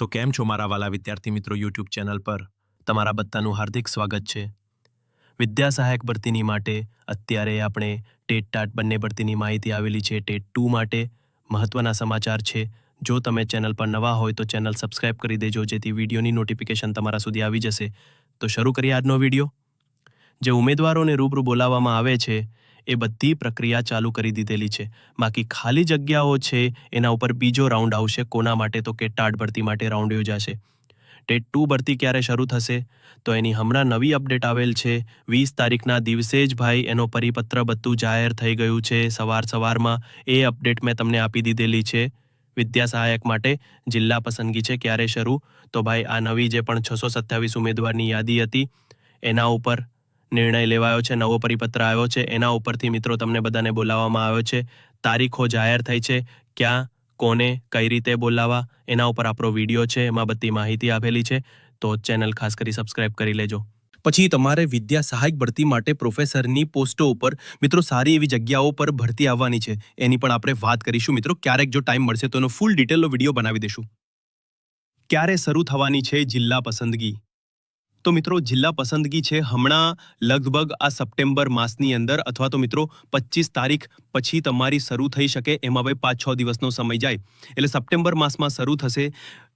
તો કેમ છો મારા વાલા વિદ્યાર્થી મિત્રો યુટ્યુબ ચેનલ પર? તમારા બધાનું હાર્દિક સ્વાગત છે. વિદ્યા સહાયક ભરતીની માટે અત્યારે આપણે ટેટ ટાટ બંને ભરતીની માહિતી આવેલી છે. ટેટ ટુ માટે મહત્વના સમાચાર છે. જો તમે ચેનલ પર નવા હોય તો ચેનલ સબસ્ક્રાઇબ કરી દેજો, જેથી વિડીયોની નોટિફિકેશન તમારા સુધી આવી જશે. તો શરૂ કરીએ આજનો વીડિયો. જે ઉમેદવારોને રૂબરૂ બોલાવવામાં આવે છે એ બધી પ્રક્રિયા ચાલુ કરી દીધેલી છે. બાકી ખાલી જગ્યાઓ છે, એના ઉપર બીજો રાઉન્ડ આવશે. કોના માટે? તો કે ટાટ ભરતી માટે રાઉન્ડ યોજાશે. ટેટ ટુ ભરતી ક્યારે શરૂ થશે? તો એની હમણાં નવી અપડેટ આવેલ છે. વીસ તારીખના દિવસે જ ભાઈ એનો પરિપત્ર બધું જાહેર થઈ ગયું છે. સવાર સવારમાં એ અપડેટ મેં તમને આપી દીધેલી છે. વિદ્યા સહાયક માટે જિલ્લા પસંદગી છે ક્યારે શરૂ? તો ભાઈ આ નવી જે પણ છસો સત્યાવીસ ઉમેદવારની યાદી હતી, એના ઉપર નિર્ણય લેવાયો છે, નવો પરિપત્ર આવ્યો છે, એના ઉપરથી મિત્રો તમને બધાને બોલાવવામાં આવ્યો છે, તારીખો જાહેર થઈ છે, ક્યાં, કોને, કઈ રીતે બોલાવવા, એના ઉપર આપણો વીડિયો છે, એમાં બધી માહિતી આપેલી છે, તો ચેનલ ખાસ કરી સબસ્ક્રાઇબ કરી લેજો. પછી તમારે વિદ્યા સહાયક ભરતી માટે પ્રોફેસરની પોસ્ટો ઉપર મિત્રો સારી એવી જગ્યાઓ પર ભરતી આવવાની છે, એની પણ આપણે વાત કરીશું. મિત્રો, ક્યારેક જો ટાઈમ મળશે તો એનો ફૂલ ડિટેલનો વીડિયો બનાવી દઈશું ક્યારે શરૂ થવાની છે જિલ્લા પસંદગી? તો મિત્રો જિલ્લા પસંદગી છે હમણાં લગભગ આ સપ્ટેમ્બર માસની અંદર અથવા તો મિત્રો પચીસ તારીખ પછી તમારી શરૂ થઈ શકે એમાં ભાઈ પાંચ છ દિવસનો સમય જાય. એટલે સપ્ટેમ્બર માસમાં શરૂ થશે.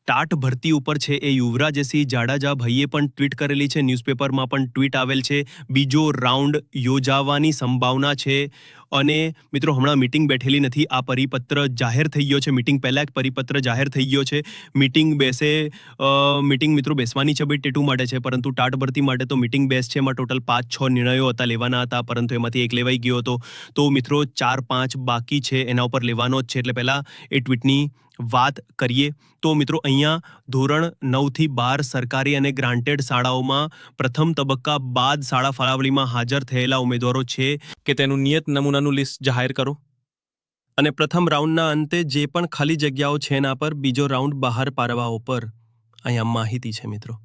ટાટ ભરતી ઉપર છે એ યુવરાજસિંહ જાડાજા ભાઈએ પણ ટ્વીટ કરેલી છે. ન્યૂઝપેપરમાં પણ ટ્વીટ આવેલ છે. બીજો રાઉન્ડ યોજાવાની સંભાવના છે. અને મિત્રો, હમણાં મિટિંગ બેઠેલી નથી. આ પરિપત્ર જાહેર થઈ ગયો છે. મિટિંગ પહેલાં એક પરિપત્ર જાહેર થઈ ગયો છે. મિટિંગ બેસે મિટિંગ મિત્રો બેસવાની છે ભાઈ ટેટુ માટે છે, પરંતુ ટાટ ભરતી માટે તો મિટિંગ બેસ છે. એમાં ટોટલ પાંચ, છ નિર્ણયો હતા, લેવાના હતા, પરંતુ એમાંથી એક લેવાઈ ગયો હતો. તો મિત્રો, ચાર, પાંચ બાકી છે, એના ઉપર લેવાનો જ છે. એટલે પહેલાં એ ટ્વીટની વાત કરીએ. તો મિત્રો, અહીંયા ધોરણ નવથી બાર સરકારી અને ગ્રાન્ટેડ શાળાઓમાં પ્રથમ તબક્કા બાદ શાળા ફાળવણીમાં હાજર થયેલા ઉમેદવારો છે કે તેનું નિયત નમૂનાનું લિસ્ટ જાહેર કરો. અને પ્રથમ રાઉન્ડના અંતે જે પણ ખાલી જગ્યાઓ છે એના પર બીજો રાઉન્ડ બહાર પાડવા ઉપર. અહીંયા માહિતી છે મિત્રો.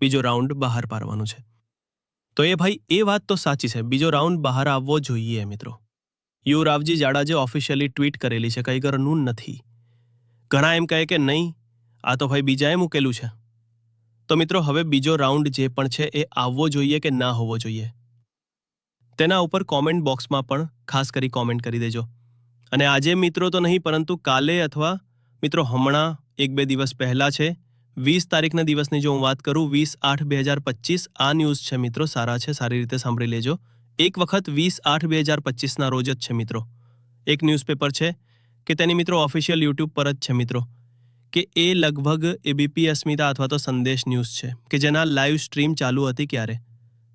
બીજો રાઉન્ડ બહાર પાડવાનો છે. તો એ ભાઈ, એ વાત તો સાચી છે. બીજો રાઉન્ડ બહાર આવવો જોઈએ મિત્રો. યુ રાવજી જાડાજે ઓફિશિયલી ટ્વીટ કરેલી છે કંઈ કરનું નથી. ઘણા એમ કહે કે નહીં, આ તો ભાઈ બીજાએ મૂકેલું છે. તો મિત્રો, હવે બીજો રાઉન્ડ જે પણ છે એ આવવો જોઈએ કે ના હોવો જોઈએ? તેના ઉપર કોમેન્ટ બોક્સમાં પણ ખાસ કરી કોમેન્ટ કરી દેજો. અને આજે મિત્રો તો નહીં, પરંતુ કાલે અથવા મિત્રો હમણાં, એક બે દિવસ પહેલાં છે, વીસ તારીખના દિવસની જો હું વાત કરું, વીસ આઠ બે હજાર પચીસ, આ ન્યૂઝ છે મિત્રો, સારા છે, સારી રીતે સાંભળી લેજો. એક વખત વીસ આઠ બે હજાર પચીસના રોજ જ છે મિત્રો. એક ન્યૂઝપેપર છે કે તેની મિત્રો ઓફિશિયલ યુટ્યુબ પર જ છે મિત્રો, કે એ લગભગ એબીપી અસ્મિતા અથવા તો સંદેશ ન્યૂઝ છે, કે જેના લાઈવ સ્ટ્રીમ ચાલુ હતી ક્યારે?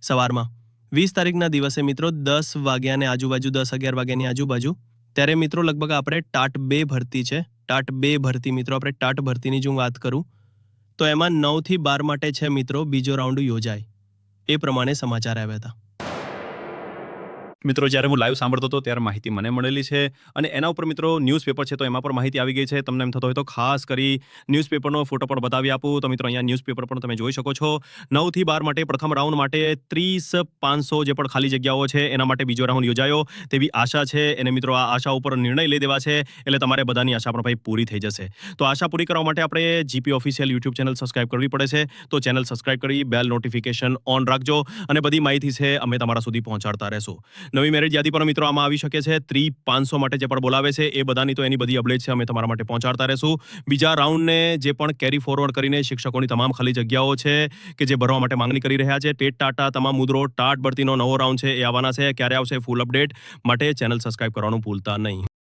સવારમાં. વીસ તારીખના દિવસે મિત્રો દસ વાગ્યાને આજુબાજુ, દસ અગિયાર વાગ્યાની આજુબાજુ, ત્યારે મિત્રો લગભગ આપણે ટાટ બે ભરતી છે. ટાટ બે ભરતી મિત્રો, આપણે ટાટ ભરતીની જો વાત કરું, તો એમાં નવથી બાર માટે છે મિત્રો બીજો રાઉન્ડ યોજાય. એ પ્રમાણે સમાચાર આવ્યા હતા. મિત્રો, જ્યારે હું લાઈવ સાંભળતો હતો, ત્યારે માહિતી મને મળેલી છે. અને એના ઉપર મિત્રો ન્યૂઝપેપર છે, તો એમાં પણ માહિતી આવી ગઈ છે. તમને એમ થતો હોય તો ખાસ કરી ન્યૂઝપેપરનો ફોટો પણ બતાવી આપું. તો મિત્રો, અહીંયા ન્યૂઝપેપર પણ તમે જોઈ શકો છો. નવથી બાર માટે, પ્રથમ રાઉન્ડ માટે ત્રીસ પાંચસો જે પણ ખાલી જગ્યાઓ છે, એના માટે બીજો રાઉન્ડ યોજાયો. તેવી આશા છે. અને મિત્રો, આ આશા ઉપર નિર્ણય લઈ દેવા છે. એટલે તમારે બધાની આશા પણ ભાઈ પૂરી થઈ જશે. તો આશા પૂરી કરવા માટે આપણે GP official YouTube channel subscribe કરવી પડે છે. તો ચેનલ સબસ્ક્રાઇબ કરી બેલ નોટિફિકેશન ઓન રાખજો. અને બધી માહિતી છે, અમે તમારા સુધી પહોંચાડતા રહેશું. નવી મેરેજ યાદી પણ મિત્રો આમાં આવી શકે છે. ત્રી પાંચસો માટે જે પણ બોલાવે છે, એ બધાની તો એની બધી અપડેટ છે. અમે તમારા માટે પહોંચાડતા રહેશું. બીજા રાઉન્ડને જે પણ કેરી ફોરવર્ડ કરીને શિક્ષકોની તમામ ખાલી જગ્યાઓ છે, કે જે ભરવા માટે માંગણી કરી રહ્યા છે, ટેટ, ટાટા, તમામ મુદ્રો, ટાટ ભરતીનો નવો રાઉન્ડ છે, એ આવવાના છે. ક્યારે આવશે ફૂલ અપડેટ માટે ચેનલ સબસ્ક્રાઇબ કરવાનું ભૂલતા નહીં.